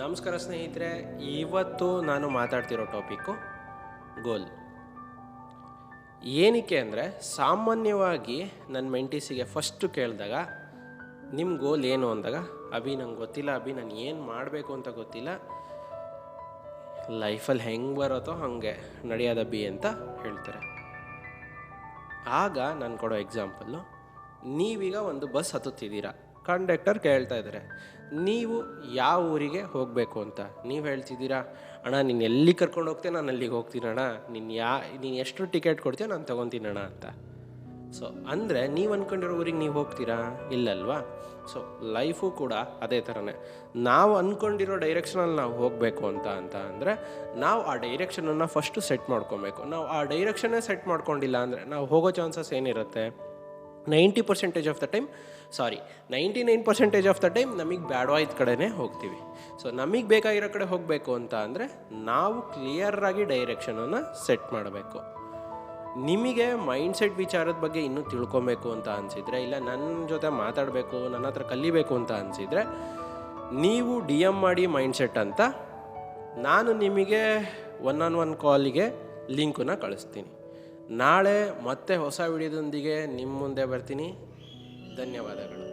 ನಮಸ್ಕಾರ ಸ್ನೇಹಿತರೆ, ಇವತ್ತು ನಾನು ಮಾತಾಡ್ತಿರೋ ಟಾಪಿಕ್ಕು ಗೋಲ್ ಏನಕ್ಕೆ ಅಂದರೆ, ಸಾಮಾನ್ಯವಾಗಿ ನನ್ನ ಮೆಂಟೀಸಿಗೆ ಫಸ್ಟು ಕೇಳಿದಾಗ ನಿಮ್ಮ ಗೋಲ್ ಏನು ಅಂದಾಗ, ಅಭಿ ನಂಗೆ ಗೊತ್ತಿಲ್ಲ, ಅಭಿ ನಾನು ಏನು ಮಾಡಬೇಕು ಅಂತ ಗೊತ್ತಿಲ್ಲ. ಲೈಫಲ್ಲಿ ಹೆಂಗೆ ಬರುತ್ತೋ ಹಾಗೆ ನಡೆಯೋದ ಬಿ ಅಂತ ಹೇಳ್ತಾರೆ. ಆಗ ನಾನು ಕೊಡೋ ಎಕ್ಸಾಂಪಲ್ಲು ನೀವೀಗ ಒಂದು ಬಸ್ ಹತ್ತುತ್ತಿದ್ದೀರಾ. ಕಂಡಕ್ಟರ್ ಕೇಳ್ತಾ ಇದ್ದಾರೆ. ನೀವು ಯಾವ ಊರಿಗೆ ಹೋಗಬೇಕು ಅಂತ? ನೀವು ಹೇಳ್ತಿದ್ದೀರಾ? ಅಣ್ಣ, ನೀನು ಎಲ್ಲಿ ಕರ್ಕೊಂಡು ಹೋಗ್ತೇನೆ ನಾನು ಅಲ್ಲಿಗೆ ಹೋಗ್ತೀನಿ ಅಣ್ಣ. ನೀನು ಯಾ, ನೀನು ಎಷ್ಟು ಟಿಕೆಟ್ ಕೊಡ್ತೀಯ ನಾನು ತೊಗೊತೀನಿ ಅಣ್ಣ ಅಂತ. ಸೊ ಅಂದರೆ ನೀವು ಅಂದ್ಕೊಂಡಿರೋ ಊರಿಗೆ ನೀವು ಹೋಗ್ತೀರಾ? ಇಲ್ಲಲ್ವಾ ಸೊ ಲೈಫು ಕೂಡ ಅದೇ ಥರನೇ ನಾವು ಅಂದ್ಕೊಂಡಿರೋ ಡೈರೆಕ್ಷನಲ್ಲಿ ನಾವು ಹೋಗಬೇಕು ಅಂತ ಅಂತ ಅಂದರೆ ನಾವು ಆ ಡೈರೆಕ್ಷನನ್ನು ಫಸ್ಟು ಸೆಟ್ ಮಾಡ್ಕೊಬೇಕು. ನಾವು ಆ ಡೈರೆಕ್ಷನ್ನೇ ಸೆಟ್ ಮಾಡ್ಕೊಂಡಿಲ್ಲ ಅಂದರೆ ನಾವು ಹೋಗೋ ಚಾನ್ಸಸ್ ಏನಿರುತ್ತೆ? Ninety percentage of the time sorry ninety nine percentage of the time ನಮಗೆ ಬ್ಯಾಡ್ವಾಯ್ದ ಕಡೆನೇ ಹೋಗ್ತೀವಿ. ಸೊ ನಮಗೆ ಬೇಕಾಗಿರೋ ಕಡೆ ಹೋಗಬೇಕು ಅಂತ ಅಂದರೆ ನಾವು ಕ್ಲಿಯರಾಗಿ ಡೈರೆಕ್ಷನನ್ನು ಸೆಟ್ ಮಾಡಬೇಕು. ನಿಮಗೆ ಮೈಂಡ್ಸೆಟ್ ವಿಚಾರದ ಬಗ್ಗೆ ಇನ್ನೂ ತಿಳ್ಕೊಬೇಕು ಅಂತ ಅನಿಸಿದರೆ, ಇಲ್ಲ ನನ್ನ ಜೊತೆ ಮಾತಾಡಬೇಕು, ನನ್ನ ಹತ್ರ ಕಲಿಬೇಕು ಅಂತ ಅನಿಸಿದರೆ, ನೀವು ಡಿ ಎಂ ಮಾಡಿ ಮೈಂಡ್ಸೆಟ್ ಅಂತ ನಾನು ನಿಮಗೆ ಒನ್ ಆನ್ ಒನ್ ಕಾಲಿಗೆ ಲಿಂಕನ್ನು ಕಳಿಸ್ತೀನಿ. ನಾಳೆ ಮತ್ತೆ ಹೊಸ ವಿಡಿಯೋದೊಂದಿಗೆ ನಿಮ್ಮ ಮುಂದೆ ಬರ್ತೀನಿ. ಧನ್ಯವಾದಗಳು.